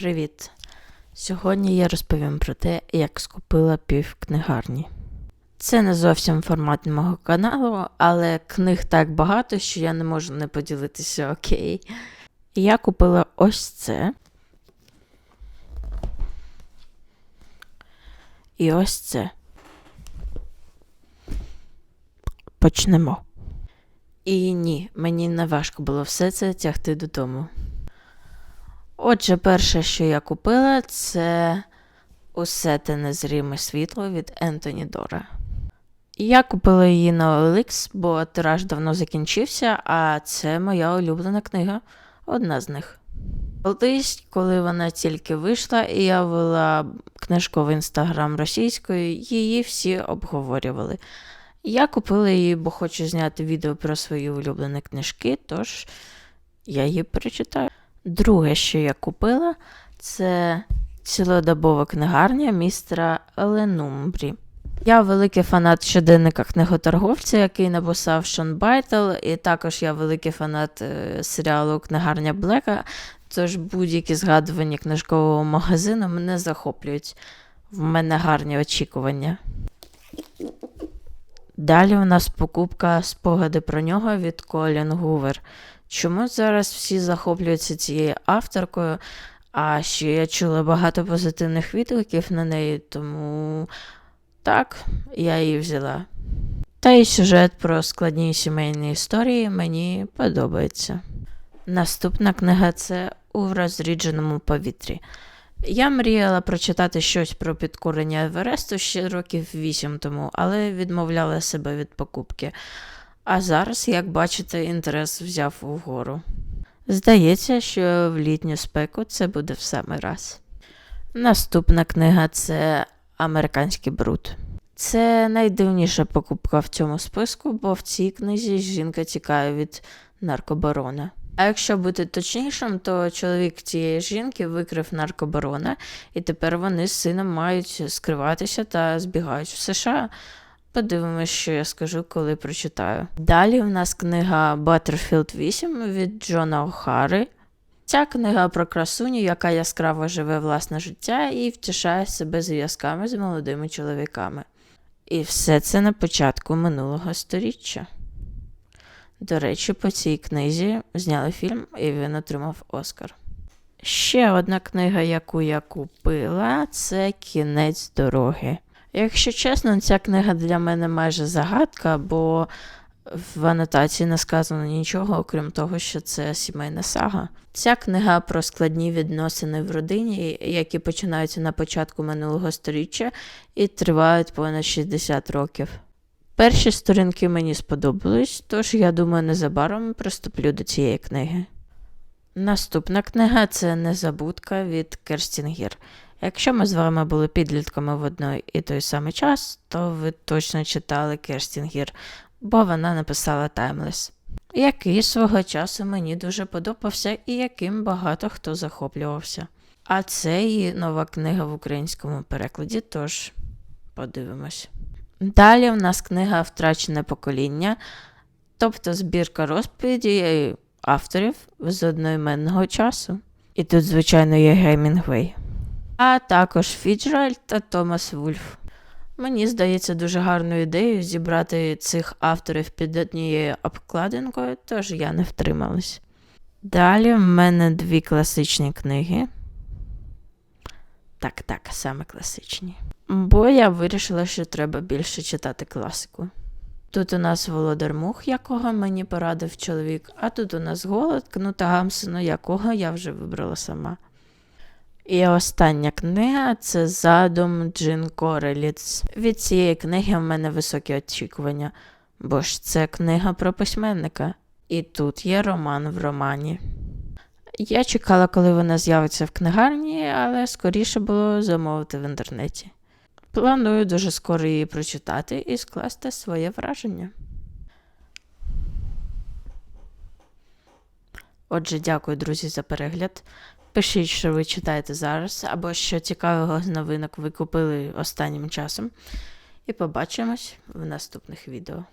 Привіт! Сьогодні я розповім про те, як скупила пів книгарні. Це не зовсім формат мого каналу, але книг так багато, що я не можу не поділитися окей. Я купила ось це. І ось це. Почнемо. І ні, мені не важко було все це тягти додому. Отже, перше, що я купила, це усе те незріме світло від Ентоні Дора. Я купила її на OLX, бо тираж давно закінчився, а це моя улюблена книга, одна з них. Колись, коли вона тільки вийшла, і я вела книжковий інстаграм російською, її всі обговорювали. Я купила її, бо хочу зняти відео про свої улюблені книжки, тож я її перечитаю. Друге, що я купила, це цілодобова книгарня містера Ленумбрі. Я великий фанат щоденника книготорговця, який написав Шон Байтл, і також я великий фанат е, серіалу Книгарня Блека. Тож будь-які згадування книжкового магазину мене захоплюють. В мене гарні очікування. Далі у нас покупка спогади про нього від Колін Гувер. Чому зараз всі захоплюються цією авторкою? А ще я чула багато позитивних відгуків на неї, тому так, я її взяла. Та й сюжет про складні сімейні історії мені подобається. Наступна книга це у розрідженому повітрі. Я мріяла прочитати щось про підкорення Евересту ще років вісім тому, але відмовляла себе від покупки. А зараз, як бачите, інтерес взяв угору. Здається, що в літню спеку це буде в самий раз. Наступна книга це Американський бруд. Це найдивніша покупка в цьому списку, бо в цій книзі жінка тікає від наркобарона. А якщо бути точнішим, то чоловік цієї жінки викрив наркобарона, і тепер вони з сином мають скриватися та збігають в США. Подивимось, що я скажу, коли прочитаю. Далі в нас книга Battlefield 8 від Джона Охари. Ця книга про красуню, яка яскраво живе власне життя і втішає себе зв'язками з молодими чоловіками. І все це на початку минулого сторіччя. До речі, по цій книзі зняли фільм, і він отримав Оскар. Ще одна книга, яку я купила, це Кінець дороги. Якщо чесно, ця книга для мене майже загадка, бо в анотації не сказано нічого, окрім того, що це сімейна сага. Ця книга про складні відносини в родині, які починаються на початку минулого століття і тривають понад 60 років. Перші сторінки мені сподобались, тож я думаю, незабаром приступлю до цієї книги. Наступна книга це Незабудка від Керстінгір. Якщо ми з вами були підлітками в одной і той самий час, то ви точно читали Керстінгір, бо вона написала Таймлес, який свого часу мені дуже подобався і яким багато хто захоплювався. А це її нова книга в українському перекладі, тож подивимось. Далі в нас книга Втрачене покоління, тобто збірка розповіді авторів з одноіменного часу. І тут, звичайно, є Геймінгвей. А також Фіджеральд та Томас Вульф. Мені здається дуже гарною ідеєю зібрати цих авторів під однією обкладинкою, тож я не втрималась. Далі в мене дві класичні книги. Так, так, саме класичні. Бо я вирішила, що треба більше читати класику. Тут у нас Володар Мух, якого мені порадив чоловік, а тут у нас голод Кнута Гамсона, якого я вже вибрала сама. І остання книга це задум Джин Кореліц. Від цієї книги в мене високі очікування, бо ж це книга про письменника. І тут є роман в романі. Я чекала, коли вона з'явиться в книгарні, але скоріше було замовити в інтернеті. Планую дуже скоро її прочитати і скласти своє враження. Отже, дякую, друзі, за перегляд. Пишіть, що ви читаєте зараз, або що цікавого з новинок ви купили останнім часом. І побачимось в наступних відео.